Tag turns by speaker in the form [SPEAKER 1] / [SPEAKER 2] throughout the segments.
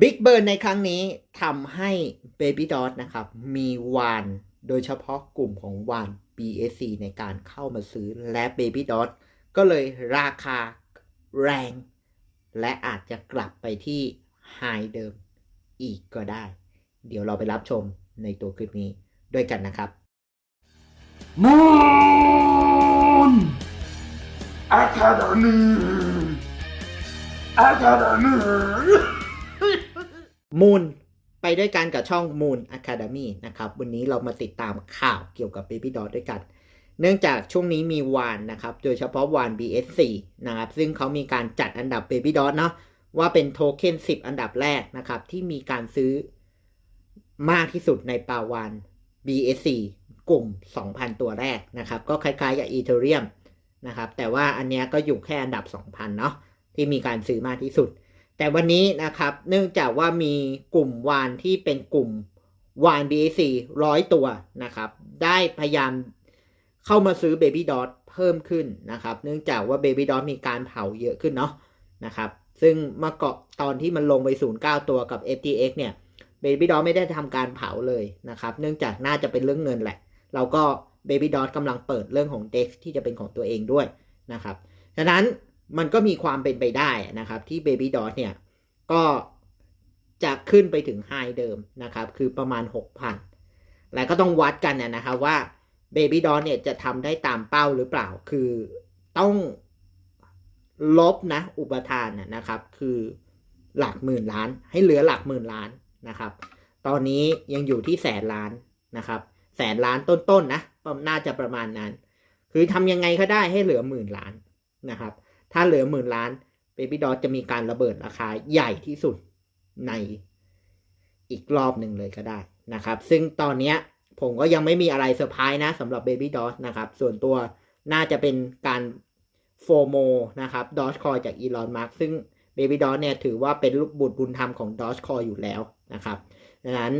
[SPEAKER 1] บิ๊กเบิร์นในครั้งนี้ทำให้ Baby d o t นะครับ มีวาน โดยเฉพาะกลุ่มของวาน BSC ในการเข้ามาซื้อและ Baby d o t ก็เลยราคาแรง และอาจจะกลับไปที่ไฮเดิมอีกก็ได้ เดี๋ยวเราไปรับชมในตัวคลิปนี้ด้วยกันนะครับ
[SPEAKER 2] Moon Academy Academy
[SPEAKER 1] มู มูนไปด้วยกันกับช่อง Moon Academy นะครับ วันนี้เรามาติดตามข่าวเกี่ยวกับ Baby Doll ด้วยกัน เนื่องจากช่วงนี้มีวานนะครับ โดยเฉพาะวาน BS4 นะครับ ซึ่งเขามีการจัดอันดับ Baby Doll เนาะว่าเป็นโทเค็น 10 อันดับแรกนะครับ ที่มีการซื้อมากที่สุดในปาวาน BS4 กลุ่ม 2,000 ตัวแรกนะครับ ก็คล้ายๆกับ Ethereum นะครับ แต่ว่าอันเนี้ยก็อยู่แค่อันดับ 2,000 เนาะที่มีการซื้อมากที่สุด แต่วันนี้นะครับ เนื่องจากว่ามีกลุ่มวานที่เป็นกลุ่มวาน BAC ร้อยตัวนะครับ ได้พยายามเข้ามาซื้อ Baby Dot เพิ่มขึ้นนะครับ เนื่องจากว่า Baby Dot มีการเผาเยอะขึ้นเนาะนะครับ ซึ่งมื่อเกาะตอนที่มันลงไป09ตัวกับ FTX เนี่ย Baby Dot ไม่ได้ทำการเผาเลยนะครับ เนื่องจากน่าจะเป็นเรื่องเงินแหละ เราก็ Baby Dot กำลังเปิดเรื่องของ DEX ที่จะเป็นของตัวเองด้วยนะครับ ฉะนั้น มันก็มีความเป็นไปได้นะครับที่ Baby Dot เนี่ยก็จะขึ้นไปถึงไฮเดิมนะครับ คือประมาณ 6,000 และก็ต้องวัดกันนะนะครับว่า Baby Dot เนี่ยจะทำได้ตามเป้าหรือเปล่า คือต้องลบนะอุปทานนะนะครับ คือหลักหมื่นล้าน ให้เหลือหลักหมื่นล้านนะครับ ตอนนี้ยังอยู่ที่แสนล้านนะครับ แสนล้านต้นๆนะน่าจะประมาณนั้น คือทำยังไงก็ได้ให้เหลือหมื่นล้านนะครับ ถ้าเหลือหมื่นล้าน Baby d o จะมีการระเบิดราคาใหญ่ที่สุดในอีกรอบหนึ่งเลยก็ได้นะครับ ซึ่งตอนนี้ผมก็ยังไม่มีอะไรเซอร์ไพรส์นะสำหรับ Baby d o นะครับ ส่วนตัวน่าจะเป็นการโฟโมนะครับดอ g คอยจากอีลอนมาร์กซึ่ง Baby d o เนี่ยถือว่าเป็นลูกบุตรบุญธรรมของดอ g คอยอยู่แล้วนะครับดังนั้น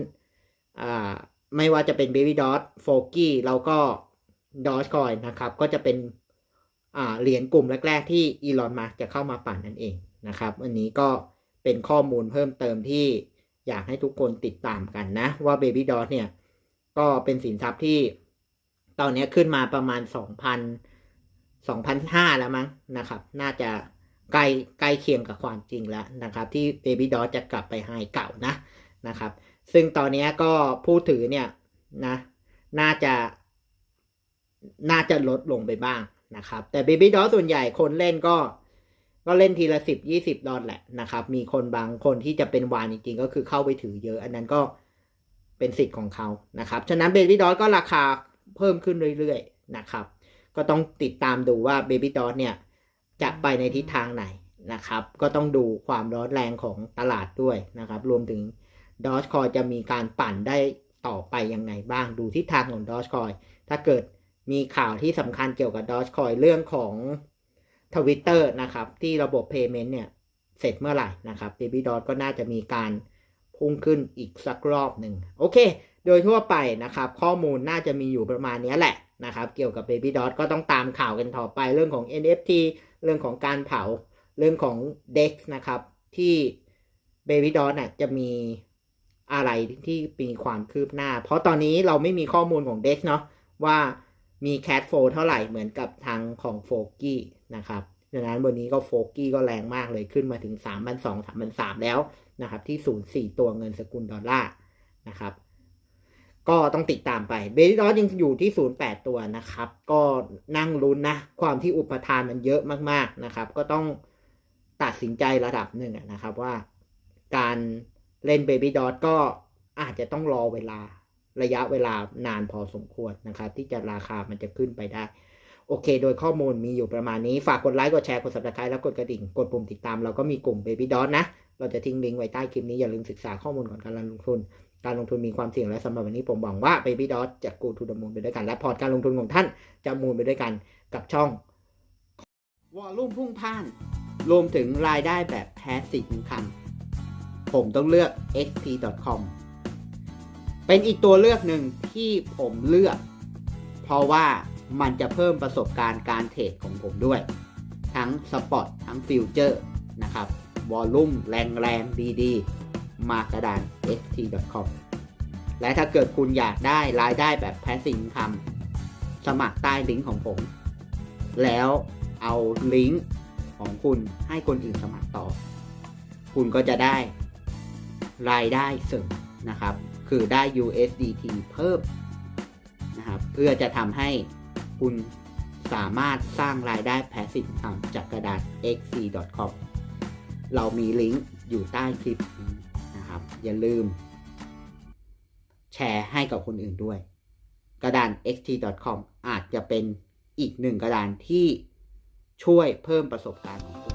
[SPEAKER 1] ไม่ว่าจะเป็น Baby d o โฟกี้แล้วก็ดอ g คอยนะครับ ก็จะเป็น เหรียญกลุ่มแรก ๆ ที่อีลอนมาร์กจะเข้ามาปั่นนั่นเองนะครับ อันนี้ก็เป็นข้อมูลเพิ่มเติมที่อยากให้ทุกคนติดตามกันนะ ว่า Baby d o t เนี่ย ก็เป็นสินทรัพย์ที่ตอนนี้ขึ้นมาประมาณ 2,000 2,500แล้วมั้งนะครับ น่าจะใกล้ใกล้เคียงกับความจริงแล้วนะครับ ที่ Baby d o t จะกลับไปไฮเก่านะนะครับ ซึ่งตอนนี้ก็ผู้ถือเนี่ยนะ น่าจะน่าจะลดลงไปบ้าง นะครับ แต่ Baby Doll ส่วนใหญ่คนเล่นก็ ก็เล่นทีละสิบยี่สิบดอลแหละนะครับ มีคนบางคนที่จะเป็นวานจริงๆ ก็คือเข้าไปถือเยอะ อันนั้นก็เป็นสิทธิ์ของเขานะครับ ฉะนั้น Baby Doll ก็ราคาเพิ่มขึ้นเรื่อยๆนะครับ ก็ต้องติดตามดูว่า Baby Doll เนี่ยจะไปในทิศทางไหนนะครับ ก็ต้องดูความร้อนแรงของตลาดด้วยนะครับ รวมถึง d o g e Coin จะมีการปั่นได้ต่อไปยังไงบ้าง ดูทิศทางของ d o g e Coin ถ้าเกิด มีข่าวที่สำคัญเกี่ยวกับ Dogecoin เรื่องของ Twitter นะครับ ที่ระบบ Payment เนี่ย เสร็จเมื่อไหร่นะครับ Baby Dot ก็น่าจะมีการพุ่งขึ้นอีกสักรอบหนึ่งโอเค โดยทั่วไปนะครับ ข้อมูลน่าจะมีอยู่ประมาณนี้แหละนะครับ เกี่ยวกับ Baby Dot ก็ต้องตามข่าวกันต่อไปเรื่องของ NFT เรื่องของการเผาเรื่องของ DEX นะครับ ที่ Baby Dot น่ะจะมีอะไรที่มีความคืบหน้า เพราะตอนนี้เราไม่มีข้อมูลของ DEX เนาะว่า มีแคดโฟเท่าไหร่เหมือนกับทางของโฟกี้นะครับดังนั้นวันนี้ก็โฟกี้ก็แรงมากเลยขึ้นมาถึง 3 2 0 0 3 3 0แล้วนะครับ ที่0.4ตัวเงินสกุลดอลลาร์นะครับ ก็ต้องติดตามไปเบสดอสยังอยู่ที่0.8ตัวนะครับ ก็นั่งลุ้นนะ ความที่อุปทานมันเยอะมากๆนะครับ ก็ต้องตัดสินใจระดับหนึ่งนะครับว่าการเล่นเบบี้ดอ t ก็อาจจะต้องรอเวลา ระยะเวลานานพอสมควรนะครับ ที่จะราคามันจะขึ้นไปได้ โอเค โดยข้อมูลมีอยู่ประมาณนี้ ฝากกดไลค์ กดแชร์ กด subscribe แล้วกดกระดิ่ง กดปุ่มติดตาม เราก็มีกลุ่ม Baby Dot นะ เราจะทิ้งลิงก์ไว้ใต้คลิปนี้ อย่าลืมศึกษาข้อมูลก่อนการลงทุน การลงทุนมีความเสี่ยงและสำหรับวันนี้ผมหวังว่า Baby Dot จะกูทูดมูลไปด้วยกัน และพอร์ตการลงทุนของท่านจะมูลไปด้วยกันกับช่องวอลลุ่มพุ่งพ่าน รวมถึงรายได้แบบ passive income ผมต้องเลือก xp.com เป็นอีกตัวเลือกหนึ่งที่ผมเลือก เพราะว่ามันจะเพิ่มประสบการณ์การเทรดของผมด้วย ทั้งสปอตทั้งฟิวเจอร์นะครับวอลลุ่มแรงแรงดีมากระดาน xt.com และถ้าเกิดคุณอยากได้รายได้แบบ passive income สมัครใต้ลิงก์ของผม แล้วเอาลิงก์ของคุณให้คนอื่นสมัครต่อ คุณก็จะได้รายได้เสริมนะครับ คือได้ USDT เพิ่มนะครับเพื่อจะทำให้คุณสามารถสร้างรายได้ passive income จากกระดาษ xc.com เรามีลิงก์อยู่ใต้คลิปนี้นะครับ อย่าลืม แชร์ให้กับคนอื่นด้วย กระดาน xt.com อาจจะเป็นอีกหนึ่งกระดานที่ช่วยเพิ่มประสบการณ์ของ